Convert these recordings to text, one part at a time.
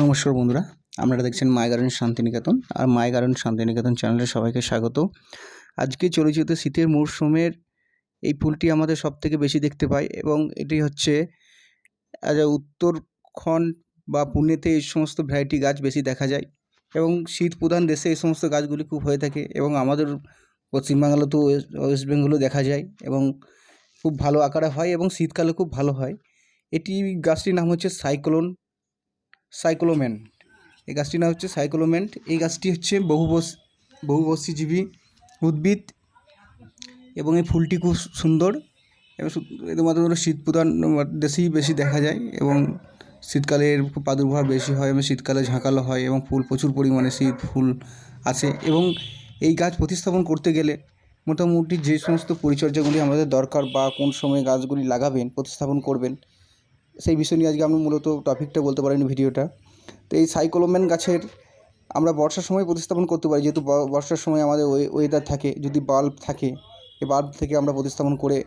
নমস্কার বন্ধুরা, আপনারা দেখছেন মাই গার্ডেন শান্তিনিকেতন আর মাই গার্ডেন শান্তিনিকেতন চ্যানেলে সবাইকে স্বাগত। আজকে চলিত শীতের মরশুমের এই ফুলটি আমাদের সব থেকে বেশি দেখতে পাই এবং এটি হচ্ছে উত্তরখণ্ড বা পুনেতে এই সমস্ত ভ্যারাইটি গাছ বেশি দেখা যায় এবং শীত প্রধান দেশে এই সমস্ত গাছগুলি খুব হয়ে থাকে এবং আমাদের পশ্চিমবাংলাতেও ওয়েস্ট বেঙ্গলেও দেখা যায় এবং খুব ভালো আকারে হয় এবং শীতকালে খুব ভালো হয়। এটি গাছটির নাম হচ্ছে সাইক্লোন সাইক্লোমেন। এই গাছটির নাম হচ্ছে সাইক্লোমেন্ট। এই গাছটি হচ্ছে বহুবস, বহুবর্ষীজীবী উদ্ভিদ এবং এই ফুলটি খুব সুন্দর এবং হলো শীত প্রধান দেশেই বেশি দেখা যায় এবং শীতকালে এর প্রাদুর্ভাব বেশি হয় এবং শীতকালে ঝাঁকালো হয় এবং ফুল প্রচুর পরিমাণে শীত, ফুল আসে এবং এই গাছ প্রতিস্থাপন করতে গেলে মোটামুটি যে সমস্ত পরিচর্যাগুলি আমাদের দরকার বা কোন সময় গাছগুলি লাগাবেন, প্রতিস্থাপন করবেন সেই বিষয় নিয়ে আজকে আমরা মূলত টপিকটা বলতে পারেন ভিডিওটা তো এই সাইক্লোমেন গাছের আমরা বর্ষার সময় প্রতিস্থাপন করতে পারি, যেহেতু বর্ষার সময় আমাদের ওয়েদার থাকে, যদি বাল্ব থাকে, এই বাল্ব থেকে আমরা প্রতিস্থাপন করে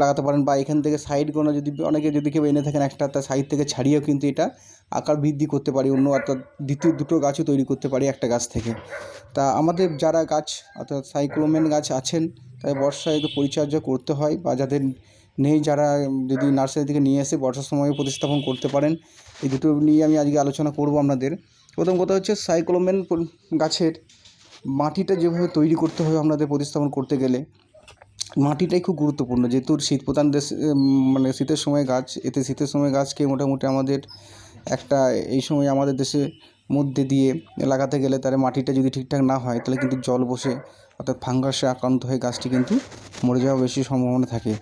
লাগাতে পারেন বা এখান থেকে সাইড কোনো যদি অনেকে যদি কেউ এনে থাকেন একটা তার সাইড থেকে ছাড়িয়েও কিন্তু এটা আকার বৃদ্ধি করতে পারি, অন্য অর্থাৎ দ্বিতীয় দুটো গাছও তৈরি করতে পারি একটা গাছ থেকে। তা আমাদের যারা গাছ, অর্থাৎ সাইক্লোমেন গাছ আছেন তাই বর্ষায় পরিচর্যা করতে হয় বা যাদের নেই যারা যদি নার্সারি থেকে নিয়ে এসে বর্ষার সময় প্রতিস্থাপন করতে পারেন, এই দুটো নিয়ে আমি আজকে আলোচনা করব আপনাদের। প্রথম কথা হচ্ছে সাইক্লোমেন গাছের মাটিটা যেভাবে তৈরি করতে হবে আপনাদের প্রতিস্থাপন করতে গেলে, মাটিটাই খুব গুরুত্বপূর্ণ। যেহেতু শীত প্রধান দেশ মানে শীতের সময় গাছ, এতে শীতের সময় গাছকে মোটামুটি আমাদের একটা, এই সময় আমাদের দেশে মধ্যে দিয়ে লাগাতে গেলে তার মাটিটা যদি ঠিকঠাক না হয়, তাহলে কিন্তু জল বসে অর্থাৎ ফাঙ্গাসে আক্রান্ত হয়ে গাছটি কিন্তু মরে যাওয়ার বেশি সম্ভাবনা থাকে।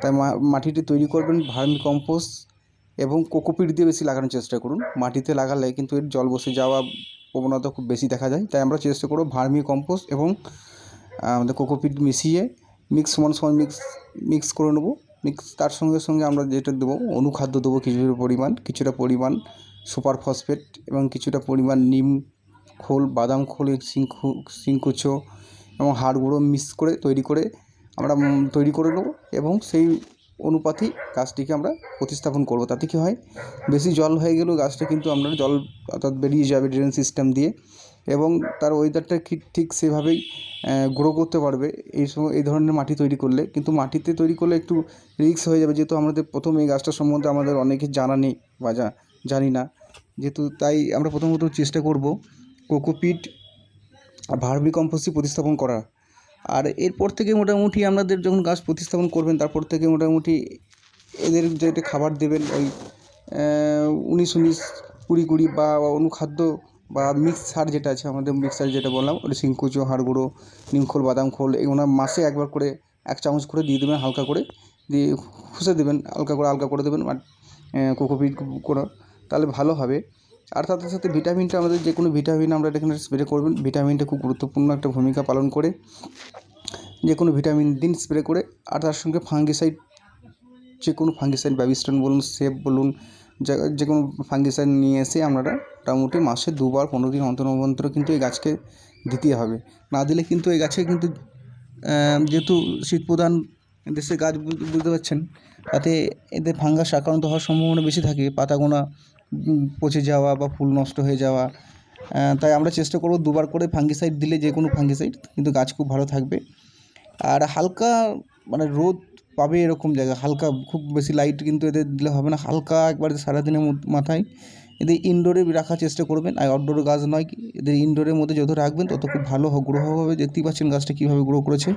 তাই মাটিটি তৈরি করবেন ভার্মি কম্পোস্ট এবং কোকোপিট দিয়ে বেশি লাগানোর চেষ্টা করুন। মাটিতে লাগালে কিন্তু এর জল বসে যাওয়া প্রবণতা খুব বেশি দেখা যায়। তাই আমরা চেষ্টা করব ভার্মি কম্পোস্ট এবং আমাদের কোকোপিট মিশিয়ে মিক্স সমান সমান মিক্স মিক্স করে নেব। মিক্স, তার সঙ্গে সঙ্গে আমরা যেটা দেবো, অনুখাদ্য দেবো কিছুটা পরিমাণ কিছুটা পরিমাণ সুপার ফসফেট এবং কিছুটা পরিমাণ নিম খোল, বাদাম খোল সিংকু সিংকুচো এবং হাড় গুঁড়ো মিক্স করে তৈরি করে আমরা তৈরি করে নেব এবং সেই অনুপাতেই গাছটিকে আমরা প্রতিস্থাপন করব। তাতে কি হয়? বেশি জল হয়ে গেলেও গাছটা কিন্তু আমরা জল অর্থাৎ বেরিয়ে যাবে ড্রেন সিস্টেম দিয়ে এবং তার ওয়েদারটা ঠিক ঠিক সেভাবেই গ্রো করতে পারবে। এই সময় এই ধরনের মাটি তৈরি করলে। কিন্তু মাটিতে তৈরি করলে একটু রিস্ক হয়ে যাবে। যেহেতু আমাদের প্রথম এই গাছটা সম্বন্ধে আমাদের অনেকে জানা নেই বা জানি না। যেহেতু তাই আমরা প্রথমত চেষ্টা করব কোকোপিট ভার্মি কম্পোস্টই প্রতিস্থাপন করা। আর এরপর থেকে মোটামুটি আপনাদের যখন গাছ প্রতিস্থাপন করবেন, তারপর থেকে মোটামুটি এদের যেটা খাবার দেবেন, ওই উনিশ উনিশ কুড়ি কুড়ি বা অনুখাদ্য বা মিক্স সার যেটা আছে, আমাদের মিক্সার যেটা বললাম, ওটা সিংকুচো হাড় গুঁড়ো নিমখোল, বাদাম খোল এগুলো মাসে একবার করে এক চামচ করে দিয়ে দেবেন, হালকা করে দিয়ে খুশে দেবেন, হালকা করে হালকা করে দেবেন, আর কোকোপিট করে তাহলে ভালো হবে। আর তার সাথে ভিটামিনটা আমাদের যে কোনো ভিটামিন আমরা এখানে স্প্রে করবেন। ভিটামিনটা খুব গুরুত্বপূর্ণ একটা ভূমিকা পালন করে। যে কোনো ভিটামিন দিন স্প্রে করে। আর তার সঙ্গে ফাঙ্গিসাইড যে কোনো ফাঙ্গিসাইড ব্যাবিস্টন বলুন সেপ বলুন, যা কোনো ফাঙ্গিসাইড নিয়ে এসে আপনারা মোটামুটি মাসে দুবার, পনেরো দিন অন্তর অন্তর কিন্তু এই গাছকে দিতে হবে। না দিলে কিন্তু এই গাছে কিন্তু যেহেতু শীত প্রধান দেশের গাছ বুঝতে পারছেন, তাতে এদের ফাঙ্গাস আক্রান্ত হওয়ার সম্ভাবনা বেশি থাকে, পাতাগোনা পচে যাওয়া বা ফুল নষ্ট হয়ে যাওয়া তাই আমরা চেষ্টা করব দুবার করে ফাঙ্গিসাইড দিলে যে কোনো ফাঙ্গিসাইড কিন্তু গাছ খুব ভালো থাকবে। আর হালকা মানে রোদ পাবে এরকম জায়গা, হালকা খুব বেশি লাইট কিন্তু এদের দিলে হবে না, হালকা একবার সারাদিনের মাথায়। এদের ইনডোরে রাখার চেষ্টা করবেন, আর আউটডোর গাছ নয় এদের ইনডোরের মধ্যে যত রাখবেন তত খুব ভালো গ্রো হবে, দেখতেই পাচ্ছেন গাছটা কীভাবে গ্রো করেছে।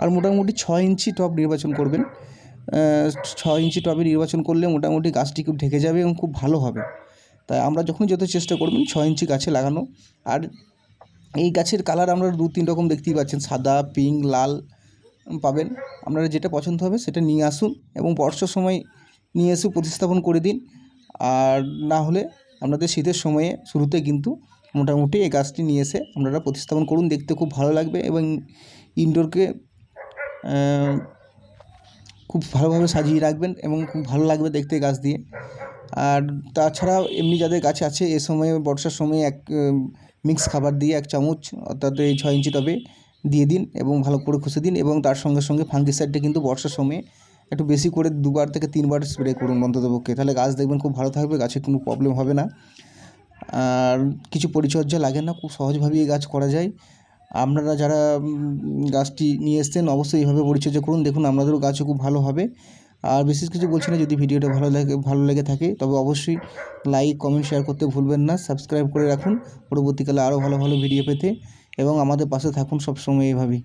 আর মোটামুটি ছয় ইঞ্চি টপ নির্বাচন করবেন। ছয় ইঞ্চি টবে নির্বাচন করলে মোটামুটি গাছটি খুব ঢেকে যাবে এবং খুব ভালো হবে। তাই আমরা যখনই যত চেষ্টা করবেন ছ ইঞ্চি গাছে লাগানো। আর এই গাছের কালার আমরা দু তিন রকম দেখতেই পাচ্ছেন, সাদা, পিঙ্ক, লাল পাবেন। আপনারা যেটা পছন্দ হবে সেটা নিয়ে আসুন এবং বর্ষার সময় নিয়ে এসে প্রতিস্থাপন করে দিন। আর না হলে আপনাদের শীতের সময়ে শুরুতে কিন্তু মোটামুটি এই গাছটি নিয়ে এসে আপনারা প্রতিস্থাপন করুন। দেখতে খুব ভালো লাগবে এবং ইনডোরকে খুব ভালোভাবে সাজিয়ে রাখবেন এবং খুব ভালো লাগবে দেখতে গাছ দিয়ে। আর তাছাড়া এমনি যাদের গাছ আছে, এ সময়ে, বর্ষার সময় এক মিক্স খাবার দিয়ে এক চামচ, অর্থাৎ এই ছয় ইঞ্চি টবে দিয়ে দিন এবং ভালো করে খুশে দিন এবং তার সঙ্গে সঙ্গে ফাঙ্গিসাইডটা কিন্তু বর্ষার সময়ে একটু বেশি করে দুবার থেকে তিনবার স্প্রে করুন অন্ততপক্ষে। তাহলে গাছ দেখবেন খুব ভালো থাকবে, গাছে কোনো প্রবলেম হবে না। আর কিছু পরিচর্যা লাগে না, খুব সহজভাবেই গাছ করা যায়। আপনারা যারা গাছটি নিয়ে এসছেন অবশ্যই এইভাবে পরিচর্যা করুন। দেখুন আপনাদেরও গাছও খুব ভালো হবে। আর বিশেষ কিছু বলছি না, যদি ভিডিওটা ভালো লাগে, ভালো লেগে থাকে, তবে অবশ্যই লাইক কমেন্ট শেয়ার করতে ভুলবেন না। সাবস্ক্রাইব করে রাখুন। পরবর্তীকালে আরও ভালো ভালো ভিডিও পেতে। এবং আমাদের পাশে থাকুন সবসময় এইভাবেই।